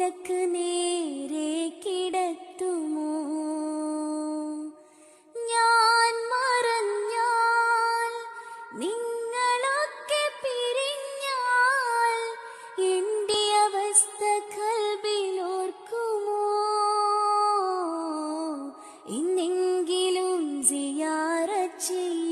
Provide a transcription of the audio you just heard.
വിലക്ക് നേരെ കിടത്തുമോ? ഞാൻ മറഞ്ഞാൽ നിങ്ങളൊക്കെ പിരിഞ്ഞാൽ എന്റെ അവസ്ഥ കൽബിലോർക്കുമോ എന്നെങ്കിലും സിയാറ ചെയ്യും.